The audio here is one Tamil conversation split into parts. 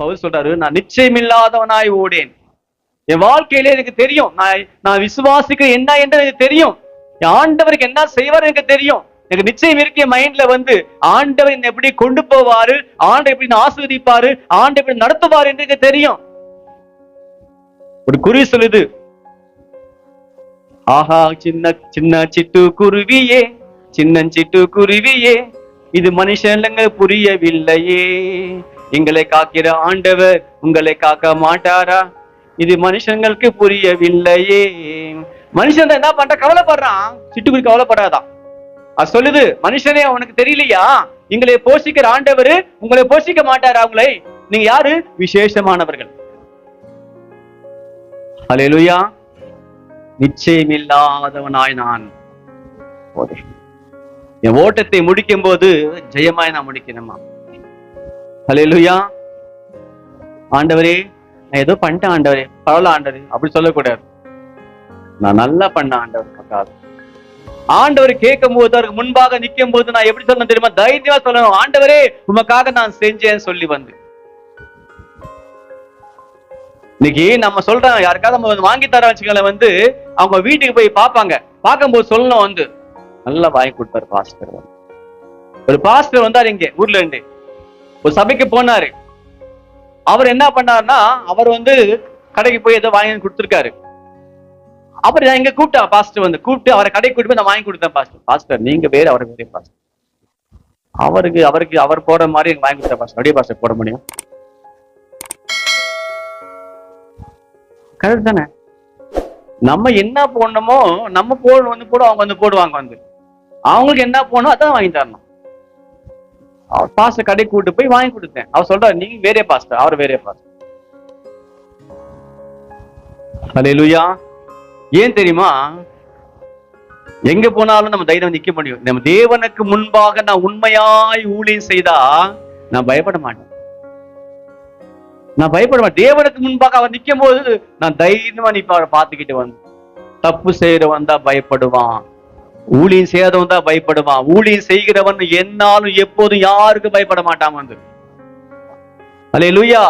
பவுல் சொல்றாரு நான் நிச்சயமில்லாதவனாய் ஓடேன். என் வாழ்க்கையில எனக்கு தெரியும். நான் நான் விசுவாசிக்க என்ன என்று எனக்கு தெரியும். ஆண்டவருக்கு என்ன செய்வார் எனக்கு தெரியும். எனக்கு நிச்சயம் இருக்க மைண்ட்ல வந்து ஆண்டவர் என்னை எப்படி கொண்டு போவாரு? ஆண்டவர் எப்படி ஆஸ்வதிப்பாரு ஆசீர்வதிப்பாரு? எப்படி நடத்துவார் என்று எனக்கு தெரியும். ஒரு குறி சொல்லுது. ஆஹா சின்ன சின்ன சிட்டு குருவியே சின்னஞ்சிட்டு குருவியே இது மனுஷனுங்க புரியவில்லையே. எங்களை காக்கிற ஆண்டவர் உங்களை காக்க மாட்டாரா? இது மனுஷங்களுக்கு புரியவில்லையே. மனுஷன் என்ன பண்ற? கவலைப்படுறான். சிட்டுக்குடி கவலைப்படாதான். அது சொல்லுது மனுஷனே அவனுக்கு தெரியலையா? எங்களை போஷிக்கிற ஆண்டவர் உங்களை போஷிக்க மாட்டாரா உங்களை? நீங்க யாரு? விசேஷமானவர்கள். ஹalleluya. நிச்சயமில்லாதவனாய் நான். என் ஓட்டத்தை முடிக்கும் போது ஜெயமாய் நான் முடிக்கணுமா? ஹalleluya. ஆண்டவரே நான் ஏதோ பண்ணிட்டேன் ஆண்டவரே. பரவாயில்ல ஆண்டவரே அப்படி சொல்லக்கூடாது. நான் நல்லா பண்ண ஆண்டவர் பக்காது ஆண்டவர் கேட்கும் போது அவருக்கு முன்பாக நிற்கும் போது நான் எப்படி சொல்லணும் தெரியுமா? தைரியமா சொல்லணும். ஆண்டவரே உமக்காக நான் செஞ்சேன்னு சொல்லி வந்து. இன்னைக்கு நம்ம சொல்றோம் யாருக்காவது நம்ம வாங்கி தர வச்சுக்கல வந்து அவங்க வீட்டுக்கு போய் பார்ப்பாங்க. பார்க்கும்போது சொல்லணும் வந்து. நல்லா வாங்கி கொடுப்பாரு பாஸ்டர் ஒரு பாஸ்டர் வந்தாரு இங்க ஊர்ல இருந்து. ஒரு சபைக்கு போனாரு. அவர் என்ன பண்ணாருன்னா அவர் வந்து கடைக்கு போய் ஏதோ வாங்கி கொடுத்துருக்காரு. அவர் நான் இங்க கூப்பிட்டா பாஸ்டர் வந்து. கூப்பிட்டு அவரை கடைக்கு கூட்டிட்டு போய் நான் வாங்கி கொடுத்தேன் பாஸ்டர் பாஸ்டர் நீங்க பேர் அவருக்கு வேற பாஸ்டர் அவருக்கு அவருக்கு அவர் போடுற மாதிரி எனக்கு வாங்கி கொடுத்தேன் பாஸ்டர் அப்படியே பாஸ்டர் போட முடியும். கரெக்ட் தானே? நம்ம என்ன போடணுமோ நம்ம போடணும் வந்து போட அவங்க வந்து போடுவாங்க வந்து. அவங்களுக்கு என்ன போடணும் அதான் வாங்கி தரணும். அவர் பாஸ்டர் கடைக்கு கூட்டு போய் வாங்கி கொடுத்தேன். அவர் சொல்றாரு நீங்க வேறே பாஸ்டர் அவர் வேறே பாஸ்டர் ஹalleluya ஏன் தெரியுமா? எங்க போனாலும் நம்ம தைரியம் நிக்க முடியும். நம்ம தேவனுக்கு முன்பாக நான் உண்மையாய் ஊழியம் செய்தா நான் பயப்பட மாட்டேன். நான் பயப்பட மாட்டேன். தேவனுக்கு முன்பாக அவர் நிக்கும் போது நான் தைரியமா நிப்ப அவரை பார்த்துக்கிட்டு வந்து. தப்பு செய்யறவன் தான் பயப்படுவான். ஊழியம் செய்யாதவன் தான் பயப்படுவான். ஊழியம் செய்கிறவன் என்னாலும் எப்போதும் யாருக்கும் பயப்பட மாட்டான் வந்து. லூயா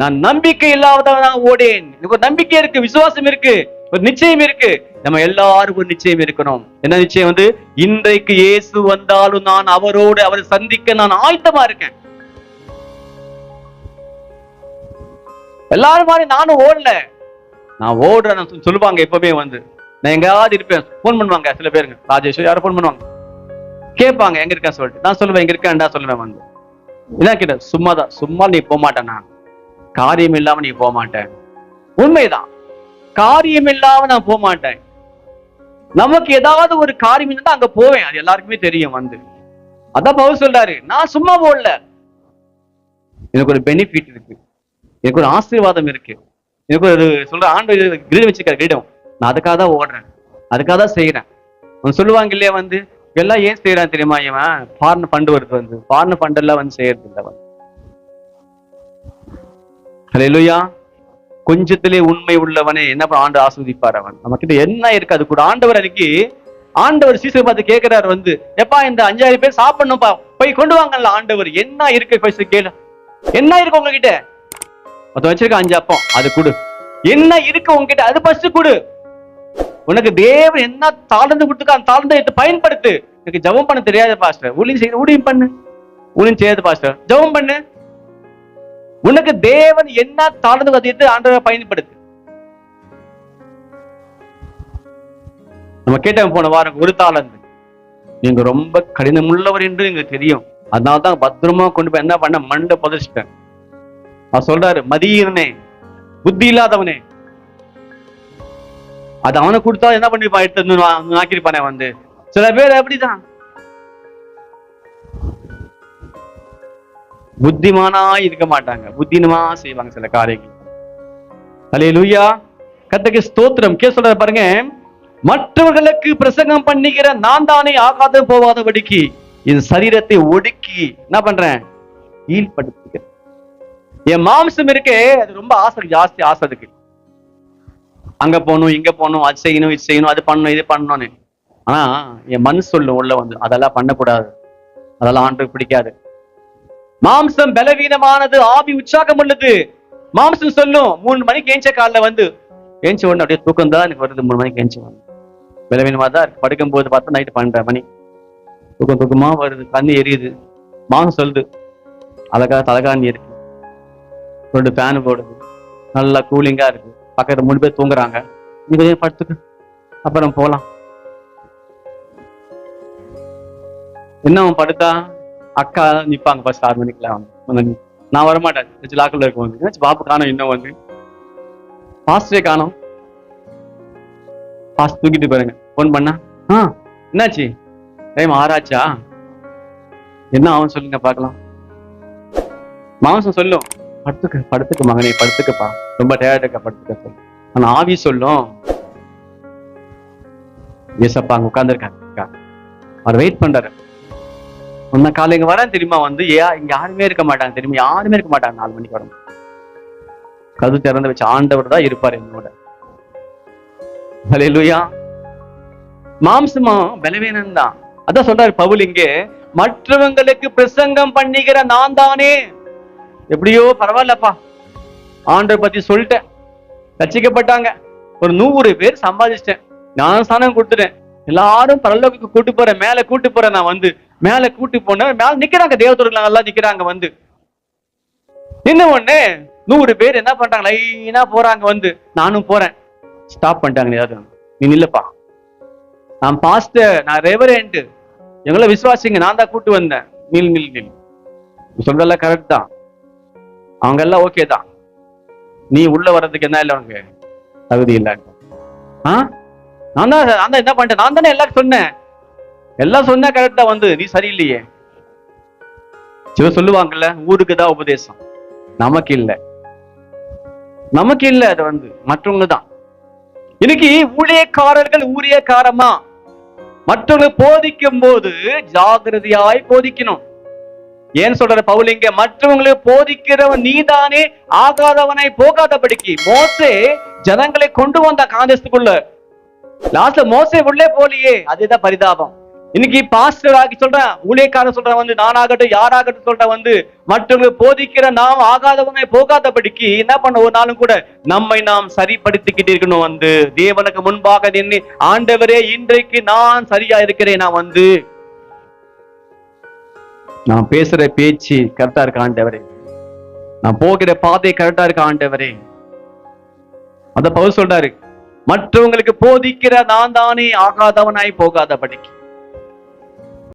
நான் நம்பிக்கை இல்லாதவனாக ஓடேன். எனக்கு ஒரு நம்பிக்கை இருக்கு விசுவாசம் இருக்கு ஒரு நிச்சயம் இருக்கு. நம்ம எல்லாருக்கும் ஒரு நிச்சயம் இருக்கணும். என்ன நிச்சயம் வந்து? இன்றைக்கு இயேசு வந்தாலும் நான் அவரோடு அவரை சந்திக்க நான் ஆயத்தமா இருக்கேன். எல்லாரும் மாதிரி நானும் ஓடல. நான் ஓடுறேன் சொல்லுவாங்க எப்பவுமே வந்து. நான் எங்கேயாவது இருப்பேன். ஃபோன் பண்ணுவாங்க சில பேருங்க ராஜேஷ் யாரும் ஃபோன் பண்ணுவாங்க. கேட்பாங்க எங்க இருக்கேன் சொல்லிட்டு. நான் சொல்லுவேன் எங்க இருக்கேன்டா சொல்லுவேன் வந்து. இதான் கேட்ட. சும்மாதான். சும்மா நீ போக மாட்டேன் நான். காரியம் இல்லாம நீ போக மாட்டேன். உண்மைதான். காரியம் இல்லாம நான் போக மாட்டேன். நமக்கு ஏதாவது ஒரு காரியம் இருந்தா அங்க போவேன். அது எல்லாருக்குமே தெரியும் வந்து. அதான் பவுல் சொல்றாரு. நான் சும்மா போடல எனக்கு ஒரு பெனிஃபிட் இருக்கு. எனக்கு ஒரு ஆசீர்வாதம் இருக்கு. எனக்கு ஒரு சொல்ற ஆண்டு கிரீடம் வச்சிருக்காரு கிரீடம். நான் அதுக்காக தான் ஓடுறேன். அதுக்காக தான் செய்யறேன் அவன் சொல்லுவாங்க இல்லையா வந்து எல்லாம் ஏன் செய்யறான் தெரியுமா இவன்? ஃபாரின் ஃபண்ட் வருது வந்து. ஃபாரின் ஃபண்ட் எல்லாம் வந்து செய்யறது இல்லை அவன். ஹalleluya கொஞ்சத்திலே உண்மை உள்ளவனே. என்ன ஆண்டு ஆஸ்வதிப்பார் அவன்? நம்ம கிட்ட என்ன இருக்கு? அது கூட ஆண்டவர் அன்னைக்கு ஆண்டவர் சீசன் பார்த்து கேட்கிறாரு வந்து எப்பா இந்த அஞ்சாயிரம் பேர் சாப்பிடணும்ப்பா. போய் கொண்டு வாங்கல்ல ஆண்டவர். என்ன இருக்கு? கேளு. என்ன இருக்கு உங்ககிட்ட? ஒருத்தன் வச்சிருக்க அஞ்சு அப்பம். அது கொடு. என்ன இருக்கு உங்ககிட்ட? அது பஸ்ட் கொடு. உனக்கு தேவன் என்ன தாழ்ந்து கொடுத்துக்கோ அந்த தாழ்ந்து எடுத்து பயன்படுத்து. எனக்கு ஜபம் பண்ண தெரியாது பாஸ்டர் ஊழியம் செய்ய ஊழியம் பண்ணு. ஊழியம் செய்யாது பாஸ்டர் ஜபம் பண்ணு. உனக்கு தேவன் என்ன தாழ்ந்து கத்திட்டு ஆண்டவரை பயன்படுத்து. நம்ம கேட்டவன் போன வாரம் ஒரு தாளந்து. நீங்க ரொம்ப கடினமுள்ளவர் என்று எங்களுக்கு தெரியும். அதனால தான் பத்திரமா கொண்டு போய் என்ன பண்ண மண்ட புதைச்சிட்டேன். அவர் சொல்றாரு மதியனே புத்தி இல்லாதவனே அது அவனை கொடுத்தா என்ன பண்ணிருப்பான் எடுத்து வந்து வந்து. சில பேர் அப்படிதான். புத்திமானா இருக்க மாட்டாங்க. புத்தினமா செய்வாங்க சில காரியங்கள். அலே லூயா கத்தக்கு ஸ்தோத்திரம். கே சொல்ற பாருங்க. மற்றவர்களுக்கு பிரசங்கம் பண்ணிக்கிற நான் தானே ஆகாத போவாதபடிக்கு என் சரீரத்தை ஒடுக்கி என்ன பண்றேன்? ஈழ்படுத்துகிறேன் என் மாம்சம் இருக்கே. அது ரொம்ப ஆசை ஜாஸ்தி ஆசை அதுக்கு. அங்க போகணும் இங்க போகணும் அது செய்யணும் இது செய்யணும் அது பண்ணணும் இது பண்ணணும்னு. ஆனா என் மனு சொல்லும் உள்ள வந்து அதெல்லாம் பண்ணக்கூடாது. அதெல்லாம் ஆண்டுக்கு பிடிக்காது. மாம்சம் பலவீனமானது ஆவி உற்சாகம் உள்ளது. மாம்சம் சொல்லும் மூணு மணிக்கு ஏஞ்ச காலைல வந்து ஏஞ்ச உடனே அப்படியே தூக்கம் தான் எனக்கு வருது மூணு மணிக்கு ஏஞ்ச வந்து பலவீனமாக தான் இருக்கு. படுக்கும் போது பார்த்தா நைட்டு பன்னெண்டரை மணி. தூக்கம் தூக்கமாக வருது கண்ணு எரியுது. மாம்சம் சொல்லுது அழகா தலகாணி இருக்கு. ரெண்டு ஃபேன் போடுது. நல்லா கூலிங்கா இருக்கு. பக்கத்துல மூணு பேர் தூங்குறாங்க. நீ கொஞ்சம் படுத்துக்கு? அப்புறம் போகலாம் என்ன அவன் படுத்தா? அக்கா நிற்பாங்க ஃபர்ஸ்ட் ஆறு மணிக்கெல்லாம் வந்து நான் வரமாட்டேன். வச்சு லாக்கில் இருக்கும். வந்து பாப்பு காணும் இன்னும் வந்து. பாஸ்டரே காணும். பாஸ்ட் தூக்கிட்டு பாருங்க ஃபோன் பண்ணா ஆ என்னாச்சு? டைம் ஆறாச்சா என்ன ஆகும் சொல்லுங்க பார்க்கலாம். மாம்சம் சொல்லும். படுத்துக்க படுத்துக்க மகனே படுத்துக்கப்பா. ரொம்ப டயர்ட் இருக்கா படுத்துக்க சொல்லு ஆனா ஆவி சொல்லும். ஏசப்பா அங்க உட்காந்துருக்காங்க அவர் வெயிட் பண்றாரு. முன்ன காலை இங்க வரேன் தெரியுமா? வந்து ஏ இங்க யாருமே இருக்க மாட்டாங்க தெரியுமா? யாருமே இருக்க மாட்டாங்க நாலு மணிக்கு வரும். கது திறந்து வச்சு ஆண்டவர் தான் இருப்பார் என்னோட. அலையிலுயா மாம்சமா பலவீனம் தான் அதான் சொல்றாரு பவுல் இங்கே மற்றவங்களுக்கு பிரசங்கம் பண்ணிக்கிற நான் தானே எப்படியோ பரவாயில்லப்பா. ஆண்டவர் பத்தி சொல்லிட்டேன். ரசிக்கப்பட்டாங்க. ஒரு நூறு பேர் சம்பாதிச்சிட்டேன். நான் ஸ்தானம் கொடுத்துட்டேன். எல்லாரும் பரலோகத்துக்கு கூட்டு போறேன் மேல கூட்டு போறேன் நான் வந்து. மேல கூட்டு போனேன் மேல நிக்கிறாங்க. தேவதூர்கள் நல்லா நிக்கிறாங்க வந்து. நின்ன ஒண்ணு நூறு பேர் என்ன பண்றாங்க? லைனா போறாங்க வந்து. நானும் போறேன். ஸ்டாப் பண்ணிட்டாங்க நீ நில்லப்பா. நான் பாஸ்டர் நான் ரெவரேண்டு எங்களை விசுவாசிங்க. நான் தான் கூட்டு வந்தேன். நில் நில் நில். நீ சொல்றதெல்லாம் கரெக்ட் தான். அவங்க எல்லாம் ஓகே தான். நீ உள்ள வர்றதுக்கு என்ன இல்லை உனக்கு? தகுதி இல்லை. ஆ? நான் தான் நான் தான் என்ன பண்ணிட்டேன்? நான் தானே எல்லாரும் சொன்னேன். எல்லாம் சொன்னா கரெக்டா வந்து நீ சரியில்லையே. சில சொல்லுவாங்கல்ல ஊருக்கு தான் உபதேசம். நமக்கு இல்ல. நமக்கு இல்ல அது வந்து மற்றவங்க தான். இன்னைக்கு ஊழியக்காரர்கள் ஊழியக்காரமா. மற்றவங்க போதிக்கும் போது ஜாகிரதையாய் போதிக்கணும். ஏன் சொல்ற பவுல் இங்க? மற்றவங்களுக்கு போதிக்கிறவன் நீதானே ஆகாதவனை போகாதபடிக்கு. மோசே ஜனங்களை கொண்டு வந்த காந்தஸ்துக்குள்ள. லாஸ்ட்ல மோசே உள்ளே போலியே அதுதான் பரிதாபம். இன்னைக்கு பாஸ்டர் ஆகி சொல்றேன் ஊழியக்காரன் சொல்றேன் வந்து நானாகட்டும் யாராகட்டும் சொல்றேன் வந்து மற்றவங்க போதிக்கிற நாம் ஆகாதவங்க போகாதபடிக்கு என்ன பண்ண ஒரு நாளும் கூட நம்மை நாம் சரிப்படுத்திக்கிட்டு இருக்கணும் வந்து. தேவனுக்கு முன்பாக நின்று ஆண்டவரே இன்றைக்கு நான் சரியா இருக்கிறேன் நான் வந்து. நான் பேசுற பேச்சு கரெக்டா இருக்க ஆண்டவரே? நான் போகிற பாதை கரெக்டா இருக்க ஆண்டவரே? அந்த பவுல் சொல்றாரு மற்றவங்களுக்கு போதிக்கிற நான் தானே ஆகாதவனாய் போகாதபடிக்கு.